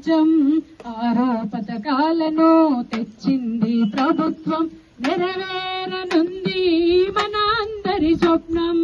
రాజ్యం ఆరో పథకాలను తెచ్చింది ప్రభుత్వం. నెరవేరనుంది మన అందరి స్వప్నం.